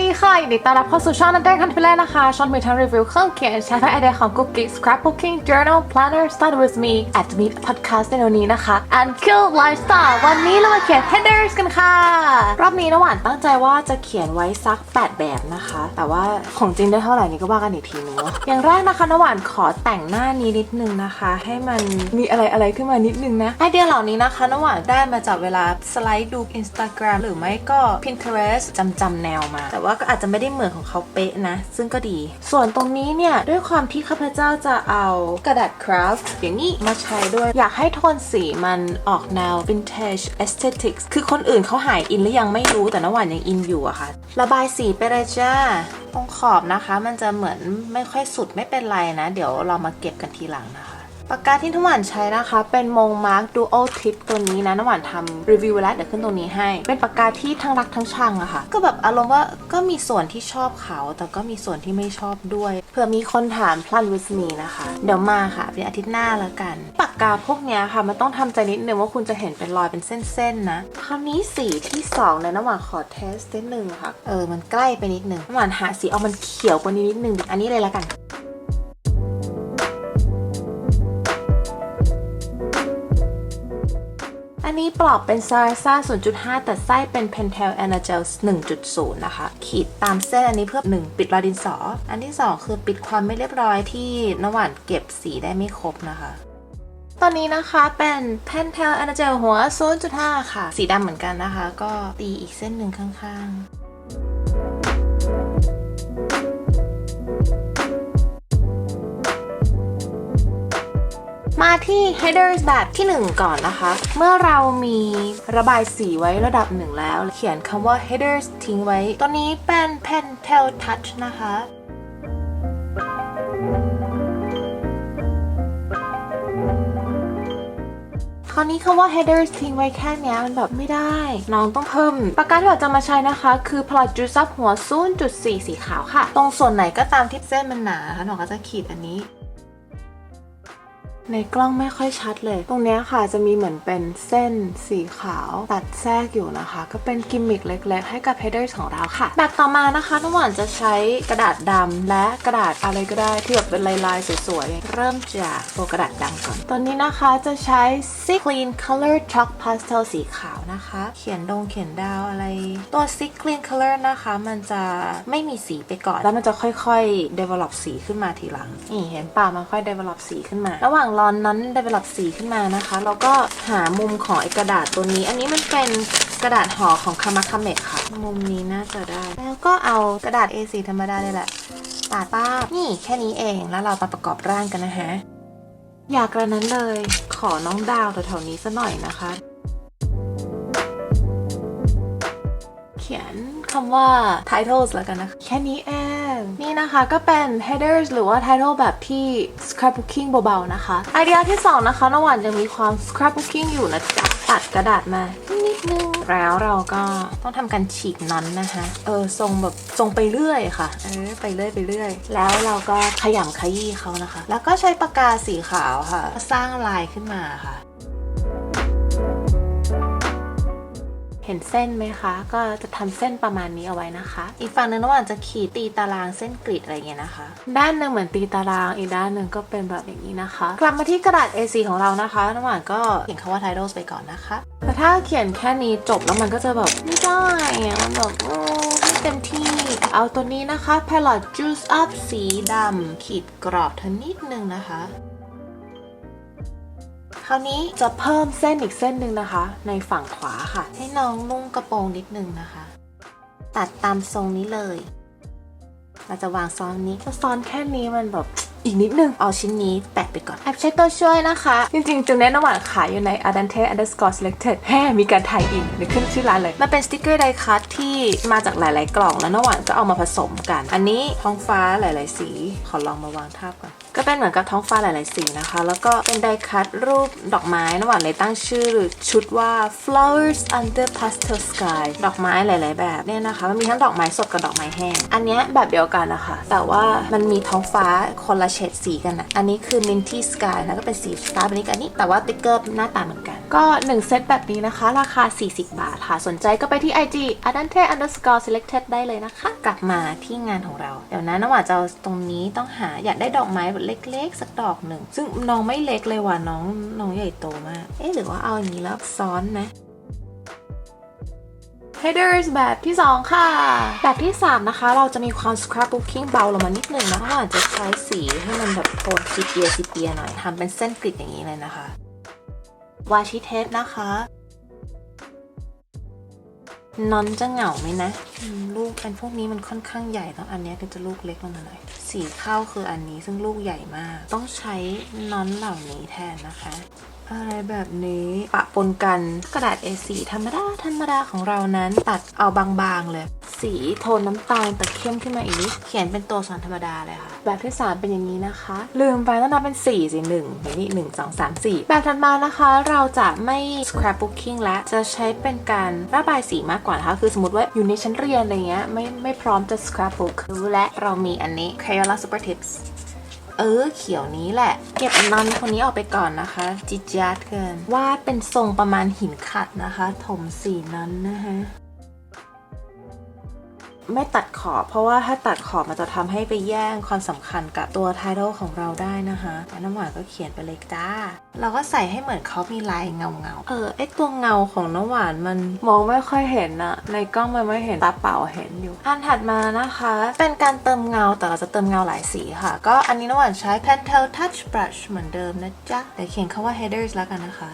ดีค่ะยินดีต้อนรับเข้าสู่ช่องนันเต้คันฟิเล่นะคะช่องมีทั้งรีวิวเครื่องเขียนใช้ไอเดียของ Cookie Scrapbooking Journal Planner Start with me อาจจะมี podcast ในวันนี้นะคะ and Kill Lifestyle วันนี้เรามาเขียน headers กันค่ะ รอบนี้น้ำหวานตั้งใจว่าจะเขียนไว้สัก 8 แบบนะคะ แต่ว่าของจริงได้เท่าไหร่นี่ก็ว่ากันอีกทีนึงอย่างแรกนะคะน้ำหวานขอแต่งหน้านี้นิดนึงนะคะ ให้มันมีอะไรอะไรขึ้นมานิดนึงนะไอเดียเหล่านี้นะคะน้ำหวานได้มาจากเวลาสไลด์ดู Instagram หรือไม่ก็ Pinterest จำจำแนวมาแต่ว่าก็อาจจะไม่ได้เหมือนของเขาเป๊ะนะ ซึ่งก็ดี ส่วนตรงนี้เนี่ย ด้วยความที่ข้าพเจ้าจะเอากระดาษคราฟต์อย่างนี้มาใช้ด้วย อยากให้โทนสีมันออกแนว vintage aesthetics คือคนอื่นเขาหายอินหรือยังไม่รู้แต่น้ำหวานยังอินอยู่อะค่ะ ระบายสีไปเลยจ้าตรงขอบนะคะ มันจะเหมือนไม่ค่อยสุดไม่เป็นไรนะ เดี๋ยวเรามาเก็บกันทีหลังนะคะ ปากกาที่น้ำหวานใช้นะคะ เป็นมงมาร์ค Dual Tip ตัวนี้นะน้ำหวานทำรีวิวแล้วเดี๋ยวขึ้นตรงนี้ให้ เป็นปากกาที่ทั้งรักทั้งชังอะค่ะ ก็แบบอารมณ์ว่าก็มีส่วนที่ชอบเขา แต่ก็มีส่วนที่ไม่ชอบด้วยเผื่อมีคนถาม Plan with me นะคะ เดี๋ยวมาค่ะเป็นอาทิตย์หน้าแล้วกัน ปากกาพวกเนี้ยค่ะ มันต้องทำใจนิดนึงว่าคุณจะเห็นเป็นรอยเป็นเส้นๆนะคราวนี้สีที่สองเนี่ยน้ำหวานขอเทสนิดนึงค่ะ เออมันใกล้ไปนิดนึงน้ำหวานหาสีเอามันเขียวกว่านี้นิดนึงอันนี้เลยละกัน นนี้ปลอกเป็นซาร์ซ่า 0.5แต่ไส้เป็น Pentel Energel 1.0 นะคะ ขีดตามเส้นอันนี้เพื่อ 1 ปิดรอยดินสอ อันที่ 2 คือปิดความไม่เรียบร้อยที่น้ำหวานเก็บสีได้ไม่ครบนะคะตอนนี้นะคะเป็นเพนเทลแอนาเจลหัว 0.5 ค่ะ สีดำเหมือนกันนะคะ ก็ตีอีกเส้นหนึ่งข้างๆ มาที่ headers แบบที่ 1 ก่อนนะคะ เมื่อเรามีระบายสีไว้ระดับหนึ่งแล้ว เขียนคำว่า headers ทิ้งไว้ ตัวนี้เป็น Pentel Touch นะคะคราวนี้คำว่า headers ทิ้งไว้แค่เนี้ยมันแบบไม่ได้ น้องต้องเพิ่ม ปากกาที่เราจะมาใช้นะคะ คือ Plot Juice Up หัว0.4 สีขาวค่ะ ตรงส่วนไหนก็ตามที่เส้นมันหนาค่ะน้องก็จะขีดอันนี้ ในกล้องไม่ค่อยชัดเลย ตรงนี้ค่ะจะมีเหมือนเป็นเส้นสีขาว ตัดแทรกอยู่นะคะ ก็เป็นกิมมิคเล็ก ๆ ให้กับ headers ของเราค่ะ แบบต่อมานะคะน้องหวานจะใช้กระดาษดำและกระดาษอะไรก็ได้ที่แบบเป็นลายๆสวยๆ เริ่มจากตัวกระดาษดำก่อนตัวนี้นะคะจะใช้ Sick Clean Color Chalk Pastel สีขาวนะคะ เขียนดงเขียนดาวอะไร ตัว Sick Clean Color นะคะ มันจะไม่มีสีไปก่อน แล้วมันจะค่อยๆ develop สีขึ้นมาทีหลังนี่เห็นป่ามันค่อย develop สีขึ้นมา ระหว่างรอนนั้น develop สีขึ้นมานะคะเราก็หามุมของไอกระดาษตัวนี้ อันนี้มันเป็นกระดาษห่อของคามาคาเมะค่ะ มุมนี้น่าจะได้ แล้วก็เอากระดาษ A4 ธรรมดาเลยแหละปาดป้าบนี่แค่นี้เอง แล้วเรามาประกอบร่างกันนะฮะอยากกระนั้นเลย ขอน้องดาวแถวๆนี้สักหน่อยนะคะ เขียนคำว่า titles แล้วกันนะคะ แค่นี้เอง นี่นะคะก็เป็น headers หรือว่า title แบบที่ scrapbooking เบาๆนะคะไอเดียที่ 2 นะคะน้องหวานยังมีความ scrapbooking อยู่นะจ๊ะตัดกระดาษมานิดนึงแล้วเราก็ต้องทำการฉีกน็อตนะคะเออทรงแบบทรงไปเรื่อยค่ะเออไปเรื่อยไปเรื่อย แล้วเราก็ขยำขยี้เขานะคะ แล้วก็ใช้ปากกาสีขาวค่ะ สร้างลายขึ้นมาค่ะ ห็นเส้นไหมคะ ก็จะทำเส้นประมาณนี้เอาไว้นะคะ อีกฝั่งหนึงระหว่างจะขีดตีตารางเส้นกรีดอะไรเงี้ยนะคะ ด้านหนึ่งเหมือนตีตาราง อีกด้านหนึ่งก็เป็นแบบอย่างนี้นะคะ กลับมาที่กระดาษ A4 ของเรานะคะ ระหว่างก็เขียนคำว่า titles ไปก่อนนะคะแต่ถ้าเขียนแค่นี้จบแล้วมันก็จะแบบไม่ได้มันแบบโอ้ไม่เต็มที่เอาตัวนี้นะคะ palette juice up สีดำขีดกรอบเธอนิดนึงนะคะ คราวนี้จะเพิ่มเส้นอีกเส้นหนึ่งนะคะ ในฝั่งขวาค่ะ ให้น้องนุ่งกระโปรงนิดนึงนะคะ ตัดตามทรงนี้เลย เราจะวางซ้อนนี้ซ้อนแค่นี้มันแบบอีกนิดนึง เอาชิ้นนี้แปะไปก่อนแอบใช้ตัวช่วยนะคะ จริงๆ จุดแนะนำหวาขายอยู่ใน Adante underscore selected แฮ่มีการถ่ายอินหรือขึ้นชื่อร้านเลย มันเป็นสติกเกอร์ไดคัทที่มาจากหลาย ๆ กล่องแล้วน้ำหวานก็เอามาผสมกัน อันนี้ท้องฟ้าหลาย ๆ สี ขอลองมาวางทาบก่อนก็เป็นเหมือนกับท้องฟ้าหลาย ๆ สีนะคะ แล้วก็เป็นไดคัตรูปดอกไม้นะหวานเลยตั้งชื่อชุดว่า flowers under pastel sky ดอกไม้หลาย ๆ แบบเนี่ยนะคะ มันมีทั้งดอกไม้สดกับดอกไม้แห้ง อันนี้แบบเดียวกันนะคะ แต่ว่ามันมีท้องฟ้าคนละเฉดสีกันนะอันนี้คือ minty sky นะก็เป็นสีฟ้าแบบนี้กับนนี้ แต่ว่าติ๊กเกอร์หน้าตาเหมือนกัน ก็ 1 เซตแบบนี้นะคะ ราคา 40 บาทค่ะ สนใจก็ไปที่ IG adante underscore selected ได้เลยนะคะ กลับมาที่งานของเรา เดี๋ยวนะน้องหวานจะตรงนี้ต้องหาอยากได้ดอกไม้เล็กๆ สักดอกหนึ่ง ซึ่งน้องไม่เล็กเลยว่ะน้องน้องใหญ่โตมาก เอ๊ะหรือว่าเอาอย่างนี้แล้วซ้อนไหม headers แบบที่ 2 ค่ะ แบบที่ 3 นะคะ เราจะมีความ scrapbooking เบาลงมานิดนึงนะเพราะอาจจะใช้สีให้มันแบบโทนซีเปียซีเปียหน่อยทำเป็นเส้นกริดอย่างนี้เลยนะคะวาชิเทปนะคะ นอนจะเหงาไหมนะลูกอันพวกนี้มันค่อนข้างใหญ่แล้วอันนี้ก็จะลูกเล็กลงหน่อยสีเข้าคืออันนี้ซึ่งลูกใหญ่มาก ต้องใช้นอนเหล่านี้แทนนะคะ อะไรแบบนี้ปะปนกันกระดาษ A4 ธรรมดาธรรมดาของเรานั้นตัดเอาบางๆเลย สีโทนน้ำตาลแต่เข้มขึ้นมาอีกนิดเขียนเป็นตัวอักษรธรรมดาเลยค่ะ แบบที่ 3 เป็นอย่างนี้นะคะ ลืมไปต้องนับเป็น 4 สิหนึ่งนี่หนึ่งสองสามสี่แบบถัดมานะคะ เราจะไม่ scrapbooking และจะใช้เป็นการระบายสีมากกว่านะคะคือสมมติว่าอยู่ในชั้นเรียนอะไรเงี้ยไม่ไม่พร้อมจะ scrapbook รู้และเรามีอันนี้ Crayola Super Tips เออ เขียวนี้แหละ เก็บนอนคนนี้ออกไปก่อนนะคะ จิจาดเกินวาดเป็นทรงประมาณหินขัดนะคะ ถมสีนั้นนะคะ ไม่ตัดขอบ เพราะว่าถ้าตัดขอบมันจะทำให้ไปแย่งความสำคัญกับตัวไทท l e ของเราได้นะคะแล้วน้ำหวานก็เขียนไปเลยจ้า เราก็ใส่ให้เหมือนเขามีลายเงาเงาเออไอตัวเงาของน้ำหวานมันมองไม่ค่อยเห็นอะในกล้องมันไม่เห็นตาเปล่าเห็นอยู่อันถัดมานะคะ เป็นการเติมเงาแต่เราจะเติมเงาหลายสีค่ะ ก็อันนี้น้ำหวานใช้ Pentel Touch Brush เหมือนเดิมนะจ๊ะเดี๋ยวเขียนคาว่า headers แล้วกันนะคะ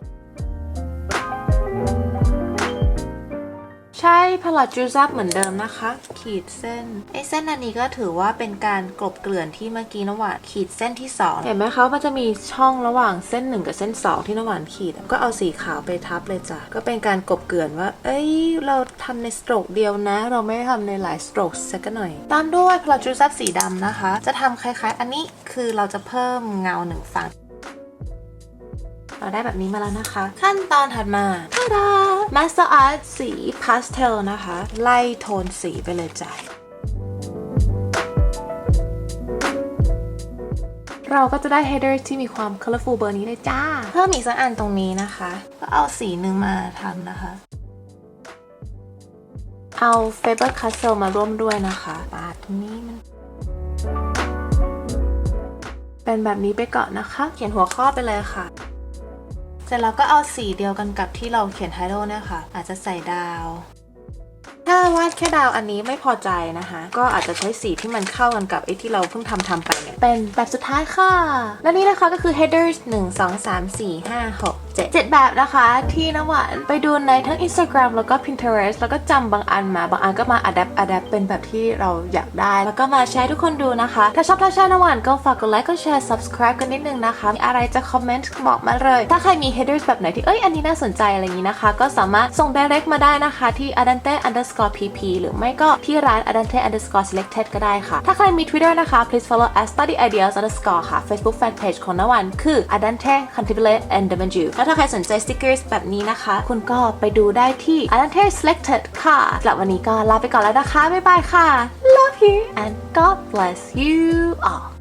ใช่พลัดจูซับเหมือนเดิมนะคะ ขีดเส้นไอ้เส้นอันนี้ก็ถือว่าเป็นการกลบเกลื่อนที่เมื่อกี้นหวานขีดเส้นที่ 2 เห็นไหมคะมันจะมีช่องระหว่างเส้น 1 กับเส้น 2 ที่นหวานขีด ก็เอาสีขาวไปทับเลยจ้ะก็เป็นการกลบเกลื่อนว่า เอ้ย เราทำในสโตรกเดียวนะ เราไม่ได้ทำในหลายสโตรกสักหน่อย ตามด้วยพลัดจูซับสีดำนะคะ จะทำคล้ายๆ อันนี้คือเราจะเพิ่มเงาหนึ่งฝั่งเราได้แบบนี้มาแล้วนะคะ ขั้นตอนถัดมาทาดา Master Art สีพาสเทลนะคะ ไล่โทนสีไปเลยจ้ะเราก็จะได้ header ที่มีความ colorful เบอร์นี้เลยจ้า เพิ่มอีกสักอันตรงนี้นะคะ ก็เอาสีหนึ่งมาทำนะคะ เอา Faber Castell มาร่วมด้วยนะคะปาดตรงนี้มัน เป็นแบบนี้ไปก่อนนะคะ เขียนหัวข้อไปเลยค่ะ เสร็จแล้วก็เอาสีเดียวกันกับที่เราเขียนไฮโลเนี่ยค่ะ อาจจะใส่ดาว ถ้าวาดแค่ดาวอันนี้ไม่พอใจนะคะ ก็อาจจะใช้สีที่มันเข้ากันกับไอ้ที่เราเพิ่งทำทำไปเนี่ย เป็นแบบสุดท้ายค่ะ และนี่นะคะก็คือ headers 1 2 3 4 5 6 7 7 แบบนะคะที่น้ำหวานไปดูในทั้ง Instagram แล้วก็ Pinterest แล้วก็จำบางอันมา บางอันก็มา adapt adapt เป็นแบบที่เราอยากได้ แล้วก็มาแชร์ทุกคนดูนะคะ ถ้าชอบถ้าใช่น้ำหวานก็ฝากกดไลค์กดแชร์ subscribe กันนิดนึงนะคะ มีอะไรจะคอมเมนต์บอกมาเลย ถ้าใครมี headers แบบไหนที่เอ้ยอันนี้น่าสนใจอะไรอย่างนี้นะคะ ก็สามารถส่ง direct มาได้นะคะที่ adante underscore underscore pp หรือไม่ก็ที่ร้าน adante underscore selected ก็ได้ค่ะ ถ้าใครมี Twitter นะคะ please follow at study ideas underscore ค่ะ Facebook fanpage ของนวานคือ adante cantabile and d e m a n j u แล้วถ้าใครสนใจ stickers แบบนี้นะคะ คุณก็ไปดูได้ที่ adante selected ค่ะสำหรับวันนี้ก็ลาไปก่อนแล้วนะคะ บ๊ายบายค่ะ love you and God bless you all